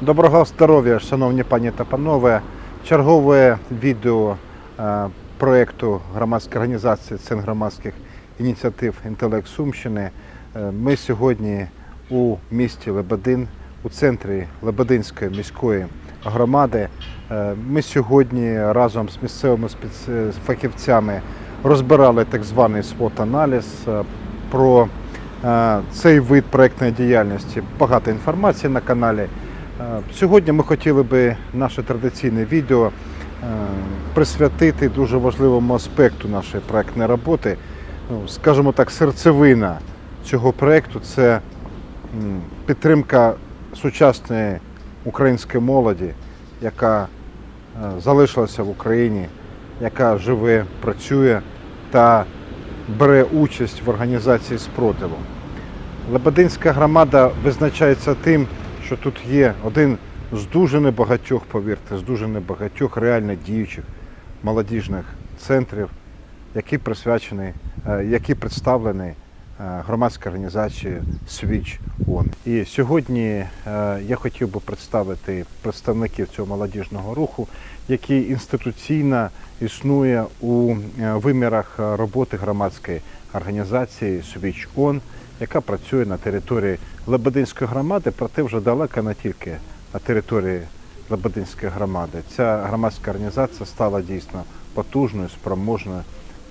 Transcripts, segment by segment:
Доброго здоров'я, шановні пані та панове. Чергове відео е, проєкту громадської організації Центр громадських ініціатив Інтелект Сумщини. Е, Ми сьогодні у місті Лебедин, у центрі Лебединської міської громади. Е, Ми сьогодні разом з місцевими фахівцями розбирали так званий свот-аналіз про цей вид проєктної діяльності. Багато інформації на каналі. Е, Сьогодні ми хотіли би наше традиційне відео е, присвятити дуже важливому аспекту нашої проектної роботи. Ну, скажімо так, серцевина цього проєкту це підтримка сучасної української молоді, яка е, залишилася в Україні, яка живе, працює та бере участь в організації спротиву. Лебединська громада визначається тим, що тут є один з дуже небагатьох, повірте, з дуже небагатьох реально діючих молодіжних центрів, які присвячені, е, які представлені е, громадською організацією Switch On. І сьогодні е, я хотів би представити представників цього молодіжного руху, який інституційно існує у вимірах роботи громадської організації Switch On, яка працює на території Лебединської громади, проте вже далеко не тільки на території Лебединської громади. Ця громадська організація стала дійсно потужною, спроможною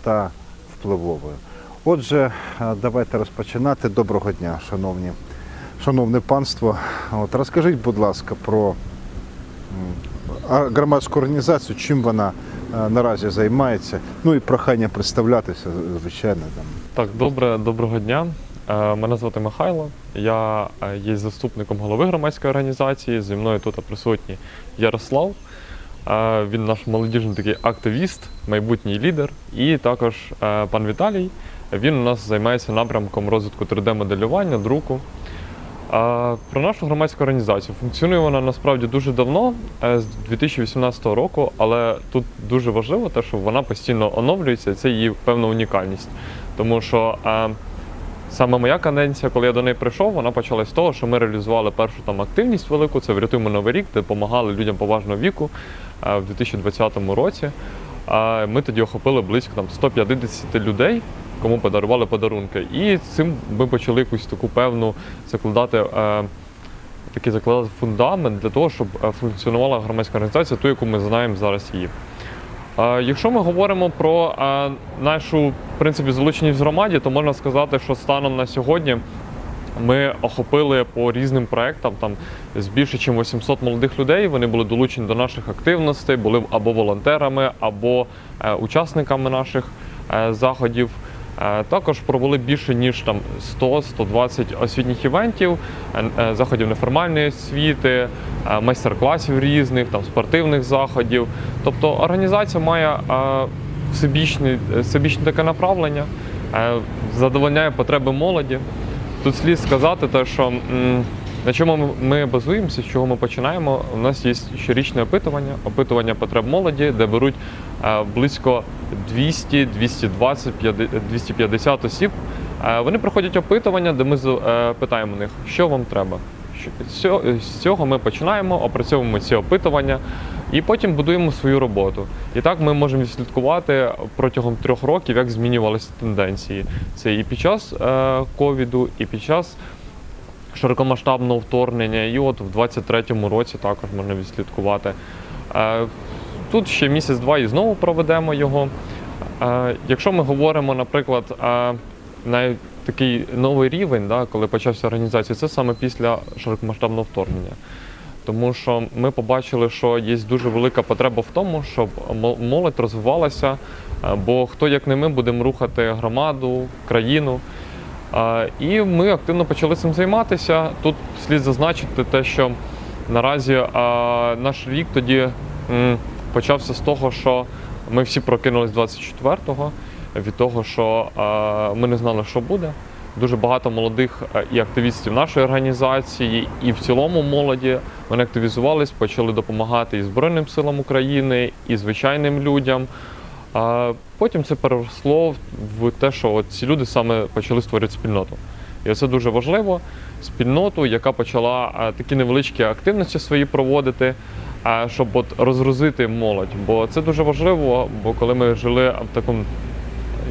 та впливовою. Отже, е, давайте розпочинати. Доброго дня, шановні, шановне панство. От розкажіть, будь ласка, про громадську організацію, чим вона е, наразі займається. Ну і прохання представлятися, звичайно. Там. Так, добре, доброго дня. Е, Мене звати Михайло. Я е, є заступником голови громадської організації. Зі мною тут присутній Ярослав. Е, Він наш молодіжний такий активіст, майбутній лідер. І також пан Віталій. Він у нас займається напрямком розвитку 3D-моделювання, друку. Про нашу громадську організацію. Функціонує вона насправді дуже давно, з 2018 року, але тут дуже важливо те, що вона постійно оновлюється, це її певна унікальність. Тому що саме моя каденція, коли я до неї прийшов, вона почалась з того, що ми реалізували першу там активність велику, це врятуємо новий рік, де допомагали людям поважного віку е, в 2020 році. Ми тоді охопили близько там 150 людей, кому подарували подарунки. І цим ми почали якусь таку певну закладати. Е, такий закладати фундамент для того, щоб е, функціонувала громадська організація, ту, яку ми знаємо зараз її. Якщо ми говоримо про нашу в принципі, залученість в громаді, то можна сказати, що станом на сьогодні ми охопили по різним проектам там з більше ніж 800 молодих людей. Вони були долучені до наших активностей, були або волонтерами, або е, учасниками наших е, заходів. Е, Також провели більше ніж там 100-120 освітніх івентів, е, е, заходів неформальної освіти, майстер-класів різних, там спортивних заходів. Тобто організація має всебічне, всебічне таке направлення, задовольняє потреби молоді. Тут слід сказати, те, що на чому ми- базуємося, з чого ми починаємо. У нас є щорічне опитування, опитування потреб молоді, де беруть близько 200, 220, 250 осіб. Е, Вони проходять опитування, де ми е, питаємо них, що вам треба. З цього- ми починаємо, опрацьовуємо ці опитування і потім будуємо свою роботу. І так ми можемо відслідкувати протягом трьох років, як змінювалися тенденції. Це і під час е, ковіду, і під час широкомасштабного вторгнення, і от в 23-му році також можна відслідкувати. Тут ще місяць-два і знову проведемо його. Якщо ми говоримо, наприклад, на такий новий рівень, да, коли почався організація, це саме після широкомасштабного вторгнення. Тому що ми побачили, що є дуже велика потреба в тому, щоб молодь розвивалася, бо хто як не ми будемо рухати громаду, країну. І ми активно почали цим займатися. Тут слід зазначити те, що наразі наш рік тоді почався з того, що ми всі прокинулись 24-го, від того, що е, ми не знали, що буде. Дуже багато молодих е, і активістів нашої організації, і в цілому молоді вони активізувались, почали допомагати і Збройним силам України, і звичайним людям. Потім це переросло в те, що ці люди саме почали створювати спільноту. І це дуже важливо. спільноту, яка почала е, такі невеличкі активності свої проводити, щоб от розгрузити молодь. Бо це дуже важливо, бо коли ми жили в такому,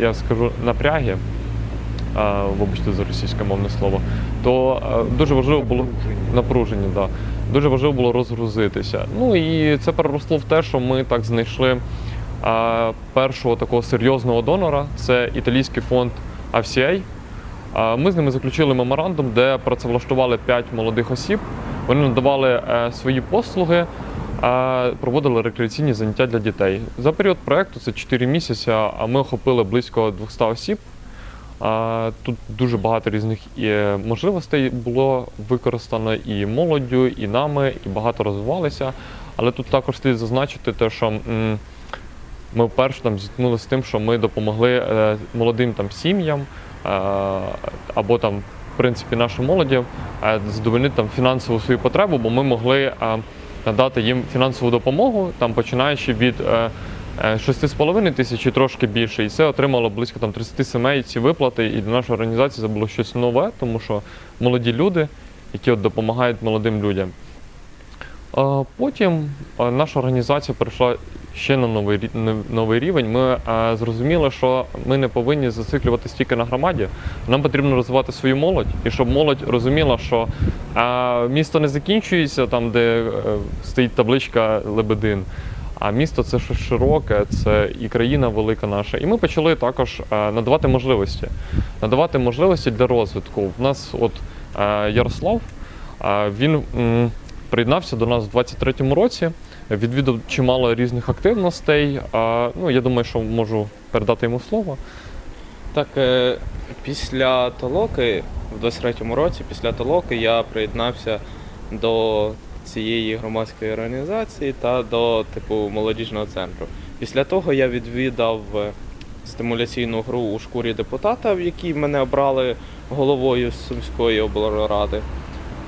я скажу, напрягі, вибачте за російське мовне слово, то дуже важливо було напруження, да. Дуже важливо було розгрузитися. Ну і це переросло в те, що ми так знайшли першого такого серйозного донора це італійський фонд AFCA. Ми з ними заключили меморандум, де працевлаштували 5 молодих осіб. Вони надавали е, свої послуги, проводили рекреаційні заняття для дітей. За період проекту це 4 місяці, а ми охопили близько 200 осіб. Тут дуже багато різних і можливостей було використано і молоддю, і нами, і багато розвивалися. Але тут також слід зазначити те, що ми вперше там зіткнулися з тим, що ми допомогли е, молодим там сім'ям е, або там, в принципі, нашій молоді е, задовольнити там фінансову свою потребу, бо ми могли е, надати їм фінансову допомогу, там починаючи від. е, е, 6,5 тисяч і трошки більше, і це отримало близько там 30 сімей ці виплати. І для нашої організації це було щось нове, тому що молоді люди, які от допомагають молодим людям. Потім е, наша організація перейшла ще на новий, новий рівень. Ми зрозуміли, що ми не повинні зациклюватися тільки на громаді. Нам потрібно розвивати свою молодь, і щоб молодь розуміла, що місто не закінчується там, де е, стоїть табличка Лебедин. А місто це щось широке, це і країна велика наша. І ми почали також надавати можливості. Надавати можливості для розвитку. У нас от Ярослав, він приєднався до нас у 23-му році, відвідав чимало різних активностей. А, ну, я думаю, що можу передати йому слово. Так, е, після толоки, в 23-му році, після толоки я приєднався до цієї громадської організації та до типу молодіжного центру. Після того я відвідав е, стимуляційну гру у шкурі депутата, в якій мене обрали головою Сумської облради.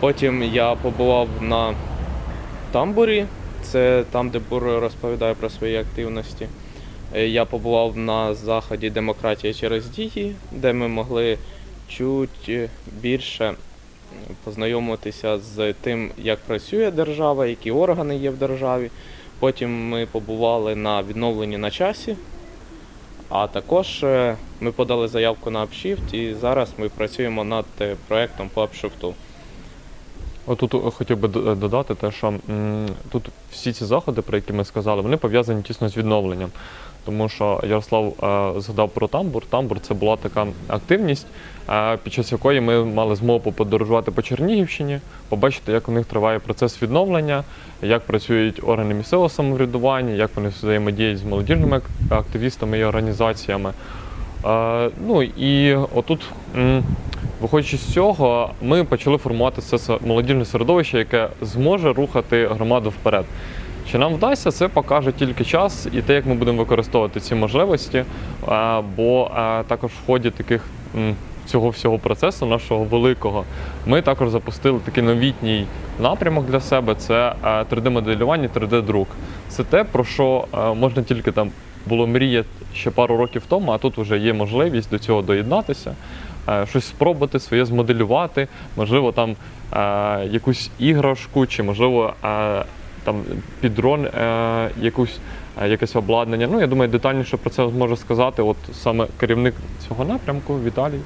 Потім я побував на тамбурі, це там, де Бур розповідає про свої активності. Е, Я побував на заході Демократія через дії, де ми могли чуть е, більше познайомитися з тим, як працює держава, які органи є в державі. Потім ми побували на відновленні на часі, а також е, ми подали заявку на Upshift і зараз ми працюємо над проектом по Upshift. Отут е, хотів би додати те, що тут всі ці заходи, про які ми сказали, вони пов'язані тісно з відновленням. Тому що Ярослав е, згадав про тамбур. Тамбур це була така активність, е, під час якої ми мали змогу подорожувати по Чернігівщині, побачити, як у них триває процес відновлення, як працюють органи місцевого самоврядування, як вони взаємодіють з молодіжними активістами і організаціями. Е, ну і отут, виходячи з цього, ми почали формувати це молодіжне середовище, яке зможе рухати громаду вперед. Чи нам вдасться, це покаже тільки час і те, як ми будемо використовувати ці можливості. Бо також в ході таких цього всього процесу, нашого великого, ми також запустили такий новітній напрямок для себе: це 3D-моделювання, 3D-друк. Це те, про що можна тільки там було мріяти ще пару років тому, а тут вже є можливість до цього доєднатися, щось спробувати, своє змоделювати, можливо, там е, якусь іграшку, чи можливо е, там під дрон е, якусь, е, якесь обладнання. Ну, я думаю, детальніше про це зможе сказати от саме керівник цього напрямку Віталій.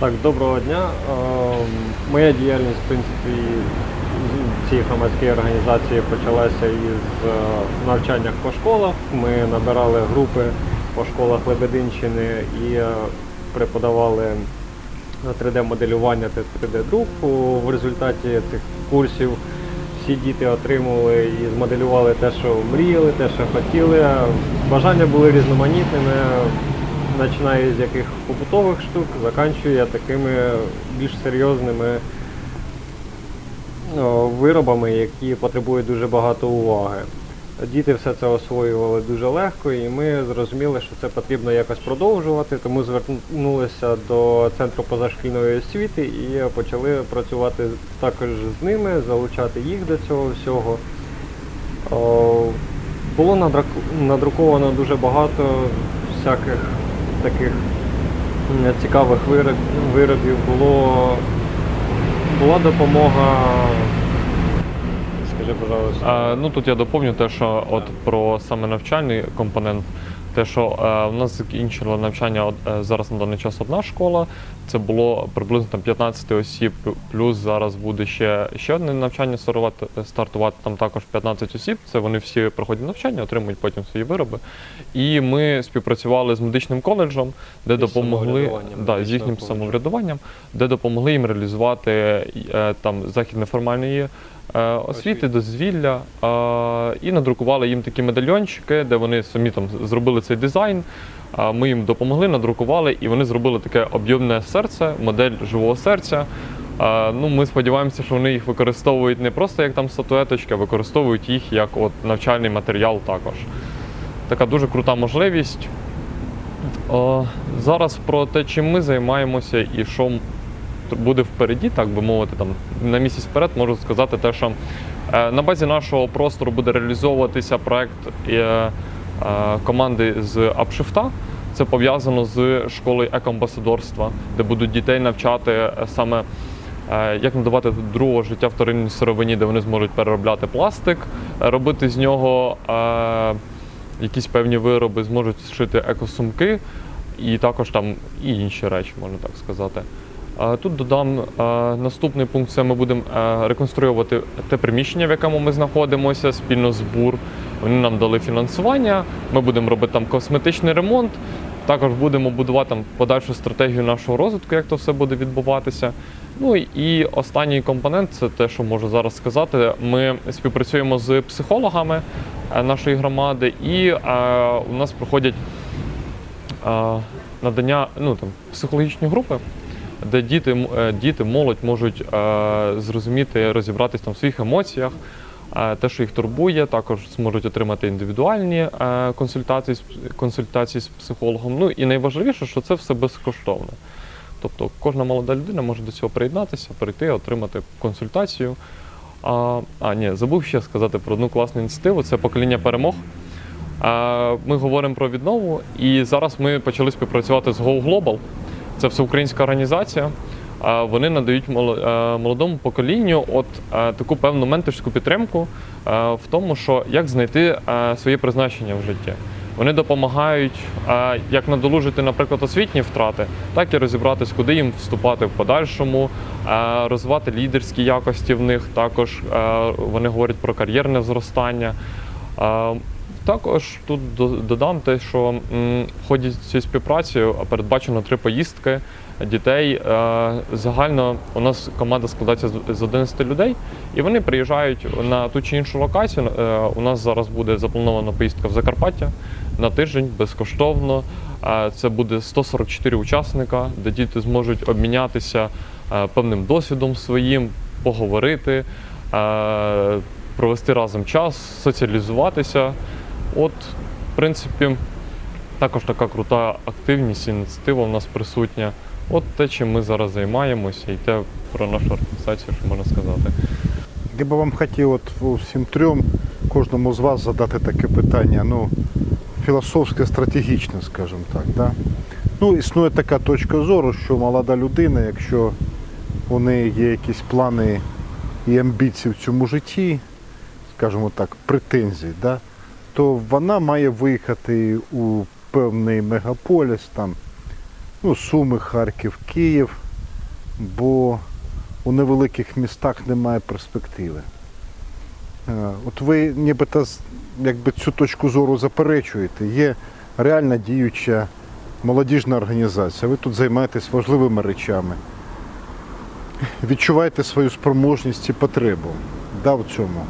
Так, доброго дня. Ем, Моя діяльність, в принципі, в цій громадській організації почалася із е, навчання по школах. Ми набирали групи по школах Лебединщини і е, преподавали 3D-моделювання та 3D-друку. В результаті цих курсів всі діти отримували і змоделювали те, що мріяли, те, що хотіли. Бажання були різноманітними, починає з яких побутових штук, заканчує такими більш серйозними виробами, які потребують дуже багато уваги. Діти все це освоювали дуже легко, і ми зрозуміли, що це потрібно якось продовжувати, тому звернулися до центру позашкільної освіти і почали працювати також з ними, залучати їх до цього всього. Було надруковано дуже багато всяких таких цікавих вироб- виробів. Було була допомога. Скажи, пожалуйста. Е, ну тут я доповню те, що от про саме навчальний компонент. Те, що е, в нас закінчила навчання от, е, зараз на даний час одна школа, це було приблизно там 15 осіб, плюс зараз буде ще, ще одне навчання стартувати, стартувати, там також 15 осіб. Це вони всі проходять навчання, отримують потім свої вироби. І ми співпрацювали з медичним коледжем, де І допомогли да, з їхнім коледжу. самоврядуванням, де допомогли їм реалізувати е, там захід неформальної освіти, дозвілля е, і надрукували їм такі медальйончики, де вони самі там зробили цей дизайн. Ми їм допомогли, надрукували, і вони зробили таке об'ємне серце, модель живого серця. Е, Ну, ми сподіваємося, що вони їх використовують не просто як там статуеточки, а використовують їх як от навчальний матеріал також. Така дуже крута можливість. Зараз про те, чим ми займаємося і що буде впереді, так би мовити, там на місяць вперед можу сказати те, що е, на базі нашого простору буде реалізовуватися проект е, е, команди з Апшифта. Це пов'язано з школою екоамбасадорства, де будуть дітей навчати саме як надавати другого життя вторинній сировині, де вони зможуть переробляти пластик, робити з нього е, якісь певні вироби, зможуть шити екосумки і також там і інші речі, можна так сказати. Тут додам е, наступний пункт: це ми будемо е, реконструювати те приміщення, в якому ми знаходимося, спільно з БУР. Вони нам дали фінансування. Ми будемо робити там косметичний ремонт. Також будемо будувати там подальшу стратегію нашого розвитку, як то все буде відбуватися. Ну і останній компонент це те, що можу зараз сказати. Ми співпрацюємо з психологами е, нашої громади, і е, у нас проходять е, надання ну, там, психологічні групи, де діти, е, діти молодь можуть е, зрозуміти, розібратися там в своїх емоціях, е, те, що їх турбує, також зможуть отримати індивідуальні консультації, консультації з психологом. Ну і найважливіше, що це все безкоштовно. Тобто кожна молода людина може до цього приєднатися, прийти, отримати консультацію. А, а ні, забув ще сказати про одну класну ініціативу це покоління перемог. Ми говоримо про віднову, і зараз ми почали співпрацювати з Go Global. Це всеукраїнська організація. Вони надають е, молодому поколінню от е, таку певну менторську підтримку е, в тому, що як знайти своє призначення в житті. Вони допомагають як надолужити, наприклад, освітні втрати, так і розібратись, куди їм вступати в подальшому, розвивати лідерські якості в них. Також вони говорять про кар'єрне зростання. Також тут до- додам те, що в ході цієї співпраці передбачено три поїздки дітей. Е, Загально у нас команда складається з- з 11 людей, і вони приїжджають на ту чи іншу локацію. Е, У нас зараз буде запланована поїздка в Закарпаття на тиждень безкоштовно. Е, Це буде 144 учасника, де діти зможуть обмінятися певним досвідом своїм, поговорити, провести разом час, соціалізуватися. От, в принципі, також така крута активність, ініціатива у нас присутня. От те, чим ми зараз займаємося, і те про нашу організацію, що можна сказати. Я би вам хотів от всім трьом, кожному з вас задати таке питання, ну, філософське, стратегічне, скажімо так. Да? Ну, існує така точка зору, що молода людина, якщо у неї є якісь плани і амбіції в цьому житті, скажімо так, претензії, да? То вона має виїхати у певний мегаполіс, там, ну, Суми, Харків, Київ, бо у невеликих містах немає перспективи. Е, От ви нібито якби цю точку зору заперечуєте. Є реальна діюча молодіжна організація. Ви тут займаєтесь важливими речами. Відчуваєте свою спроможність і потребу да, в цьому.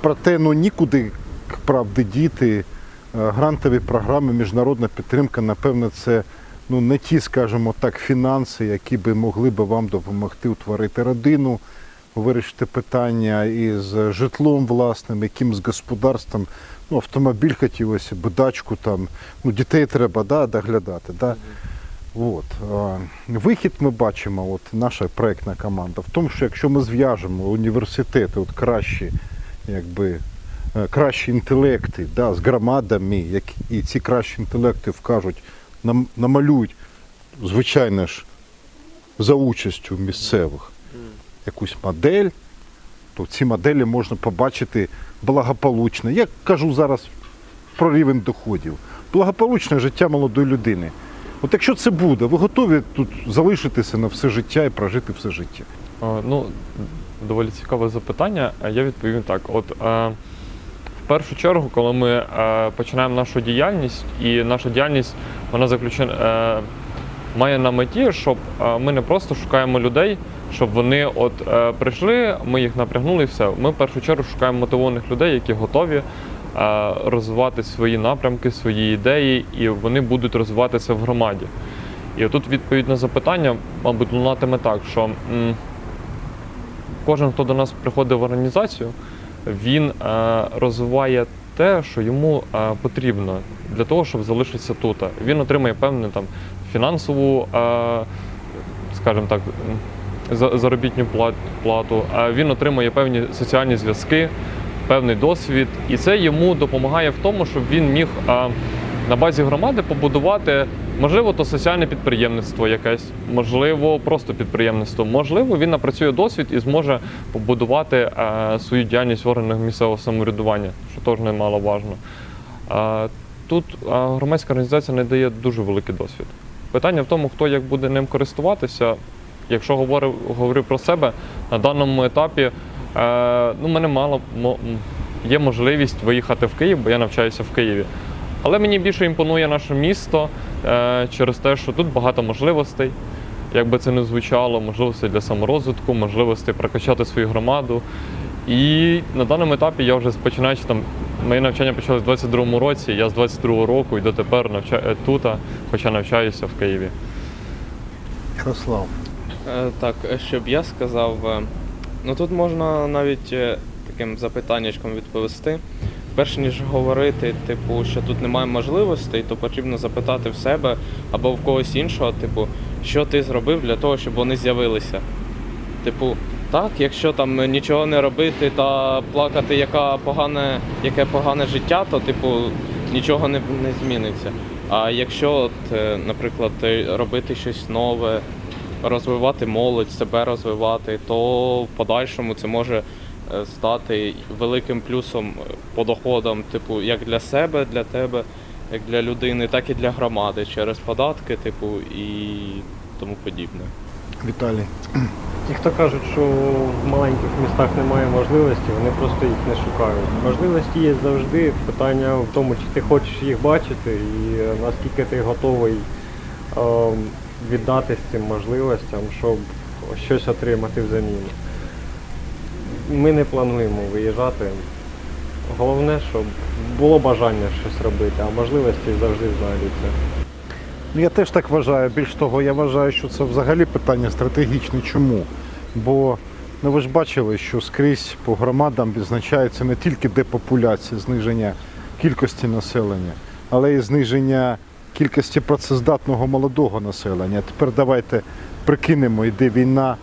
Проте ну, нікуди, правди, діти, е, грантові програми, міжнародна підтримка, напевно, це ну, не ті, скажімо так, фінанси, які би могли би вам допомогти утворити родину, вирішити питання із житлом власним, якимось господарством. Ну, автомобіль хотілося б, дачку там, ну, дітей треба да, доглядати. Да? От. Вихід ми бачимо, от наша проєктна команда, в тому, що якщо ми зв'яжемо університети, от кращі, якби, е, кращі інтелекти да, з громадами, як, і ці кращі інтелекти вкажуть, нам, намалюють, звичайно ж, за участю місцевих, якусь модель, то в цій моделі можна побачити благополучне. Я кажу зараз про рівень доходів. Благополучне життя молодої людини. От якщо це буде, ви готові тут залишитися на все життя і прожити все життя? Е, Ну, доволі цікаве запитання. Е, Я відповім так. От е, в першу чергу, коли ми е, починаємо нашу діяльність, і наша діяльність вона заключена е, має на меті, щоб е, ми не просто шукаємо людей, щоб вони от прийшли, ми їх напрягнули і все. Ми в першу чергу шукаємо мотивованих людей, які готові. Розвивати свої напрямки, свої ідеї, і вони будуть розвиватися в громаді. І отут відповідь на запитання, мабуть, лунатиме так, що кожен, хто до нас приходить в організацію, він е, розвиває те, що йому е, потрібно для того, щоб залишитися тут. Він отримає певну там фінансову, е, скажімо так, м, за- заробітну плату, він отримує певні соціальні зв'язки, певний досвід, і це йому допомагає в тому, щоб він міг на базі громади побудувати. Можливо, то соціальне підприємництво якесь, можливо, просто підприємництво. Можливо, він напрацює досвід і зможе побудувати е, свою діяльність в органах місцевого самоврядування, що теж немаловажно. Е, тут е, громадська організація не дає дуже великий досвід. Питання в тому, хто як буде ним користуватися. Якщо говорив, говорив про себе, на даному етапі е, ну, мене мало є можливість виїхати в Київ, бо я навчаюся в Києві. Але мені більше імпонує наше місто е, через те, що тут багато можливостей. Як би це не звучало, можливостей для саморозвитку, можливостей прокачати свою громаду. І на даному етапі я вже починаючи там, моє навчання почалось в 22-му році, я з 22-го року і дотепер навчаю тут, хоча навчаюся в Києві. Ярослав. Е, Так, е, щоб я сказав, е, ну тут можна навіть е, таким запитаннячком відповісти. Перш ніж говорити, типу, що тут немає можливостей, то потрібно запитати в себе або в когось іншого, типу, що ти зробив для того, щоб вони з'явилися. Типу, так, якщо там нічого не робити та плакати, яка погане, яке погане життя, то типу нічого не, не зміниться. А якщо, от, е, наприклад, е, робити щось нове, розвивати молодь, себе розвивати, то в подальшому це може стати великим плюсом е, по доходам, типу, як для себе, для тебе, як для людини, так і для громади через податки, типу, і тому подібне. Віталій. Ті, хто кажуть, що в маленьких містах немає можливості, вони просто їх не шукають. Можливості є завжди. Питання в тому, чи ти хочеш їх бачити і е, наскільки ти готовий ем, віддатись цим можливостям, щоб щось отримати взамін. Ми не плануємо виїжджати. Головне, щоб було бажання щось робити, а можливості завжди знайдуться. Я теж так вважаю. Більш того, я вважаю, що це взагалі питання стратегічне. Чому? Бо ну, ви ж бачили, що скрізь по громадам відзначається не тільки депопуляція, зниження кількості населення, але й зниження кількості працездатного молодого населення. Тепер давайте прикинемо, йде війна.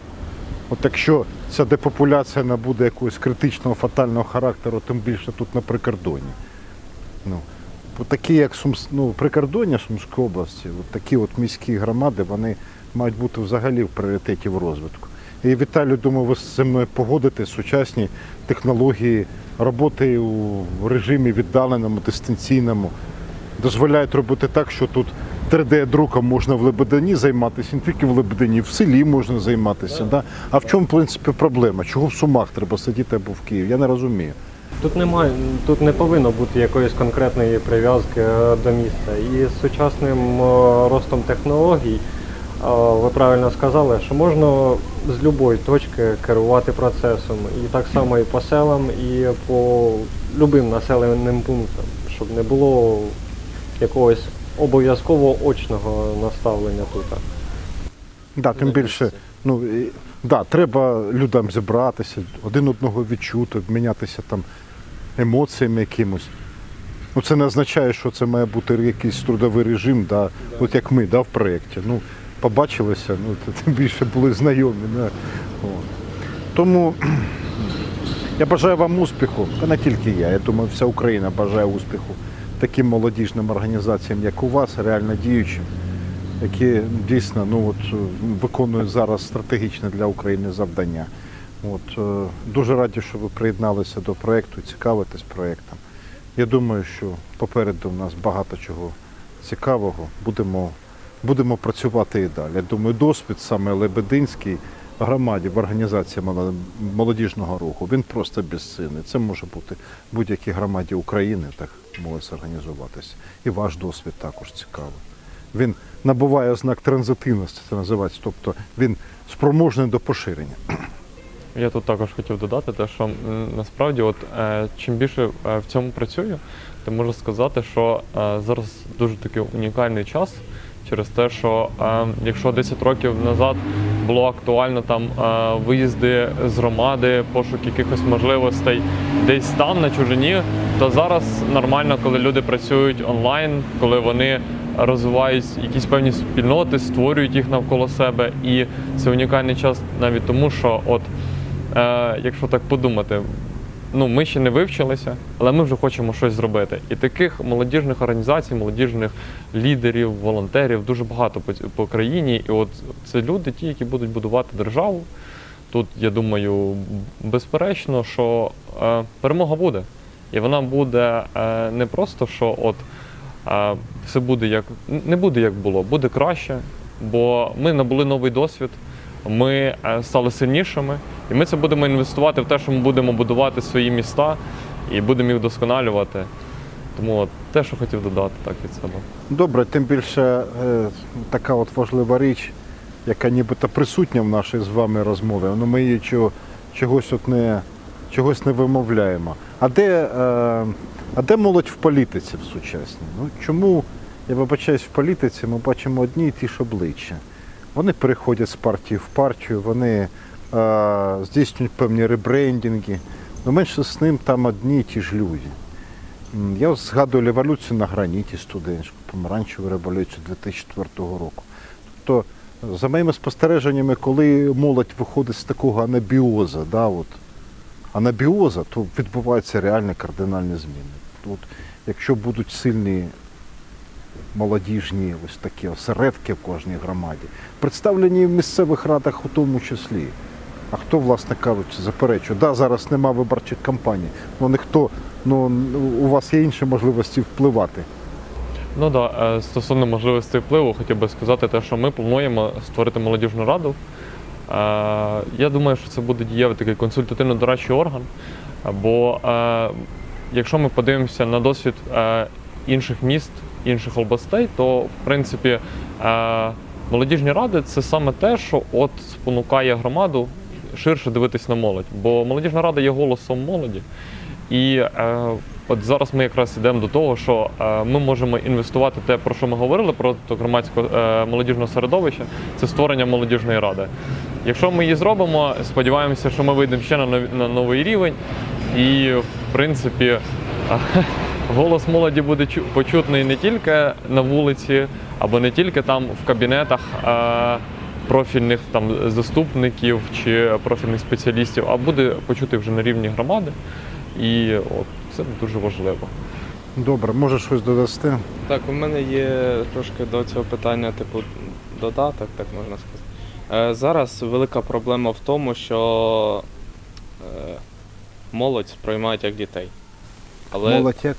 От якщо ця депопуляція набуде якогось критичного фатального характеру, тим більше тут на прикордоні. Ну, такі, як Сумс... ну, прикордоння Сумської області, от такі от міські громади, вони мають бути взагалі в пріоритеті в розвитку. І Віталію, думаю, ви з цим погодите сучасні технології роботи у режимі віддаленому, дистанційному, дозволяють робити так, що тут 3D-друком можна в Лебедині займатися, не тільки в Лебедині, в селі можна займатися. Да? А в чому, в принципі, проблема? Чого в Сумах треба сидіти або в Києві? Я не розумію. Тут немає, тут не повинно бути якоїсь конкретної прив'язки е, до міста. І з сучасним е, ростом технологій, е, ви правильно сказали, що можна з будь-якої точки керувати процесом. І так само і по селам, і по любим населеним пунктам, щоб не було якогось обов'язково очного наставлення тут. Да, тим більше, ну і- да, треба людям зібратися, один одного відчути, обмінятися там емоціями якимось. Ну, це не означає, що це має бути якийсь трудовий режим, да, от як ми да, в проєкті. Ну, побачилися, ну, то тим більше були знайомі. Да. О. Тому я бажаю вам успіху, та не тільки я, я думаю, вся Україна бажає успіху таким молодіжним організаціям, як у вас, реально діючим які дійсно ну, от, виконують зараз стратегічне для України завдання. От, е, дуже раді, що ви приєдналися до проєкту, цікавитесь проєктом. Я думаю, що попереду в нас багато чого цікавого. Будемо, будемо працювати і далі. Я думаю, досвід саме Лебединський громаді, в організації молодіжного руху, він просто безцінний. Це може бути будь-якій громаді України, так може організуватися. І ваш досвід також цікавий. Він набуває знак транзитивності, це називається, тобто він спроможний до поширення. Я тут також хотів додати те, що насправді, от е, чим більше е, в цьому працюю, то можу сказати, що е, зараз дуже такий унікальний час через те, що е, якщо 10 років назад було актуально там е, виїзди з громади, пошук якихось можливостей десь там на чужині, то зараз нормально, коли люди працюють онлайн, коли вони розвивають якісь певні спільноти, створюють їх навколо себе. І це унікальний час навіть тому, що от е, якщо так подумати, ну ми ще не вивчилися, але ми вже хочемо щось зробити. І таких молодіжних організацій, молодіжних лідерів, волонтерів дуже багато по, по країні. І от це люди, ті, які будуть будувати державу. Тут я думаю, безперечно, що е, перемога буде. І вона буде е, не просто, що от е, все буде як не буде як було, буде краще, бо ми набули новий досвід, ми е, стали сильнішими, і ми це будемо інвестувати в те, що ми будемо будувати свої міста і будемо їх вдосконалювати. Тому от те, що хотів додати, так від себе. Добре, тим більше е, така от важлива річ, яка нібито присутня в нашій з вами розмові, але ми її чого, чогось от не, чогось не вимовляємо. А де, е, а де молодь в політиці в сучасній? Ну, чому, я вибачаюсь, в політиці ми бачимо одні і ті ж обличчя. Вони переходять з партії в партію, вони е, здійснюють певні ребрендинги. Ну, менше з ним там одні і ті ж люди. Я згадую революцію на граніті студентську, помаранчеву революцію 2004 року. Тобто, за моїми спостереженнями, коли молодь виходить з такого анабіоза, да, от, анабіоза, то відбуваються реальні кардинальні зміни. От, якщо будуть сильні молодіжні ось такі осередки в кожній громаді, представлені в місцевих радах у тому числі. А хто, власне кажучи, заперечує? Да, зараз нема виборчих кампаній, але ніхто, ну у вас є інші можливості впливати. Ну да, е, стосовно можливостей впливу, хотів би сказати те, що ми плануємо створити молодіжну раду. Е, Я думаю, що це буде дієвий такий консультативно-дорадчий орган. Бо е, якщо ми подивимося на досвід інших міст, інших областей, то в принципі е, молодіжні ради це саме те, що от спонукає громаду ширше дивитись на молодь. Бо молодіжна рада є голосом молоді. І е, от зараз ми якраз йдемо до того, що е, ми можемо інвестувати те, про що ми говорили, про громадського е, молодіжного середовища, це створення молодіжної ради. Якщо ми її зробимо, сподіваємося, що ми вийдемо ще на, нові- на новий рівень, і в принципі голос молоді буде почутний не тільки на вулиці, або не тільки там в кабінетах. Е, профільних там заступників чи профільних спеціалістів, а буде почути вже на рівні громади. І от, це дуже важливо. Добре, може щось додасти? Так, у мене є трошки до цього питання, типу, додаток, так можна сказати. Е, зараз велика проблема в тому, що е, молодь сприймають як дітей. Але Молодь як?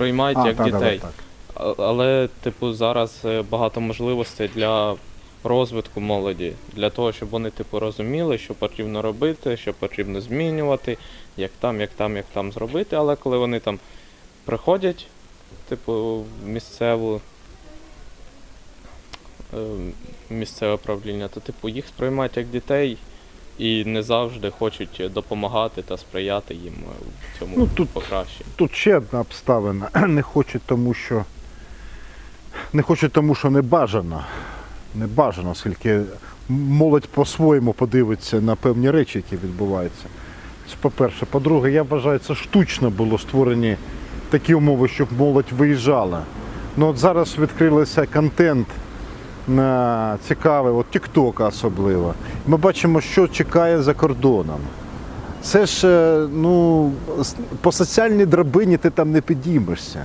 Сприймають як та, дітей. так. А- Але, типу, зараз е, багато можливостей для розвитку молоді, для того, щоб вони, типу, розуміли, що потрібно робити, що потрібно змінювати, як там, як там, як там зробити. Але коли вони там приходять, типу, в місцеву е, місцеве правління, то типу їх сприймають як дітей і не завжди хочуть допомагати та сприяти їм е, в цьому Ну, тут- покращенні. Тут ще одна обставина. Не хочуть тому, що не хочуть тому, що не бажано. Не бажано, оскільки молодь по-своєму подивиться на певні речі, які відбуваються. Це по-перше. По-друге, я вважаю, це штучно було створені такі умови, щоб молодь виїжджала. Ну от зараз відкрилися контент на цікавий, от TikTok особливо. Ми бачимо, що чекає за кордоном. Це ж е, ну, по соціальній драбині ти там не підіймешся.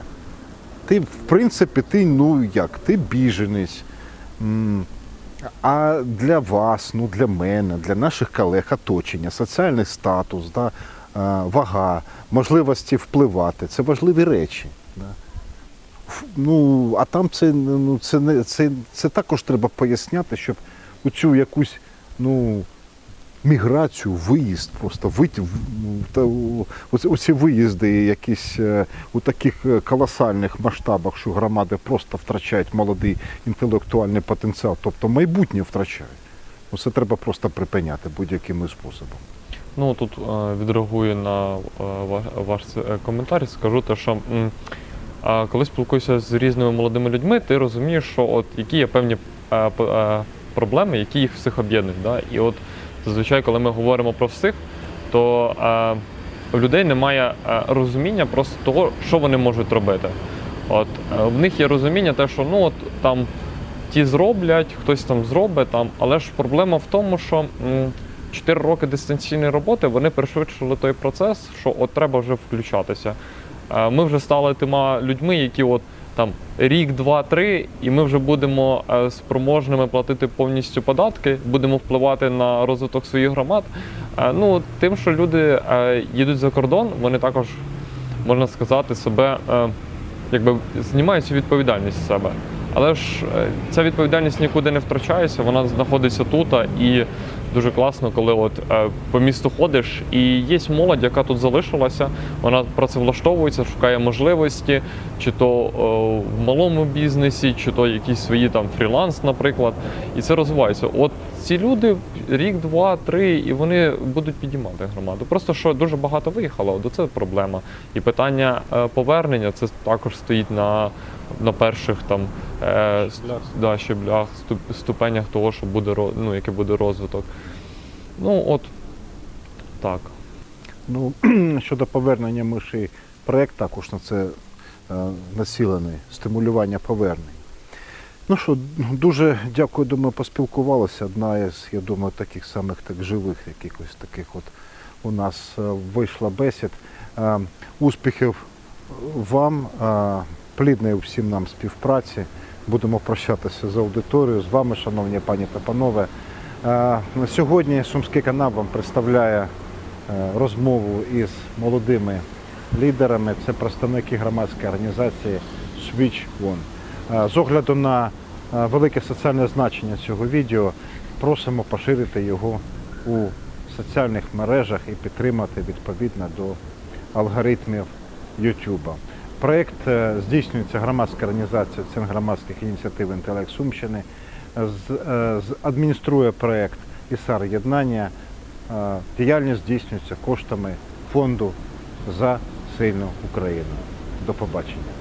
Ти, в принципі, ти, ну як, ти біженець. А для вас, ну для мене, для наших колег, оточення, соціальний статус, да, е, вага, можливості впливати це важливі речі. Да. Ну, а там це, ну, це, не, це, це також треба поясняти, щоб цю якусь ну, міграцію, виїзд, просто вийти ну, оці- виїзди якісь е, у таких е, колосальних масштабах, що громади просто втрачають молодий інтелектуальний потенціал, тобто майбутнє втрачають. Ну, Це треба просто припиняти будь-яким способом. Ну тут е, відреагую на ваш коментар. Скажу те, що коли спілкуюся з різними молодими людьми, ти розумієш, що от які є певні е, е, проблеми, які їх всіх об'єднують. Да? І от зазвичай, коли ми говоримо про всіх, то е, у людей немає е, розуміння просто того, що вони можуть робити. От е, в них є розуміння, те, що ну от там ті зроблять, хтось там зробить там, але ж проблема в тому, що. м, 4 роки дистанційної роботи вони пришвидшили той процес, що от треба вже включатися. Е, Ми вже стали тима людьми, які от там рік, два, три, і ми вже будемо е, спроможними платити повністю податки, будемо впливати на розвиток своїх громад. Е, Ну, тим, що люди їдуть за кордон, вони також, можна сказати, себе якби знімають цю відповідальність з себе. Але ж ця відповідальність нікуди не втрачається, вона знаходиться тут і дуже класно, коли от е, по місту ходиш, і є молодь, яка тут залишилася, вона працевлаштовується, шукає можливості, чи то е, в малому бізнесі, чи то якісь свої там фріланс, наприклад, і це розвивається. От ці люди рік, два, три, і вони будуть підіймати громаду. Просто що дуже багато виїхало, до це проблема. І питання е, повернення це також стоїть на, на перших там е, Щеблях. да, щеблях, ступ- ступенях того, що буде ну, який буде розвиток. Ну от так. Ну, щодо повернення миші, проєкт також на це е, націлений, стимулювання повернень. Ну що, дуже дякую, думаю, поспілкувалися. Одна із, я думаю, таких самих так живих, якихось таких от у нас е, вийшла бесід. Е, Успіхів вам, плідної всім нам співпраці. Будемо прощатися з аудиторією, з вами, шановні пані та панове. На сьогодні Сумський канал вам представляє е, розмову із молодими лідерами. Це представники громадської організації Switch One. Е, З огляду на е, велике соціальне значення цього відео, просимо поширити його у соціальних мережах і підтримати відповідно до алгоритмів YouTube. Проєкт здійснюється громадська організація Центр громадських ініціатив інтелект Сумщини. Е, адмініструє проєкт ІСАР Єднання. Е, Діяльність здійснюється коштами фонду за сильну Україну. До побачення.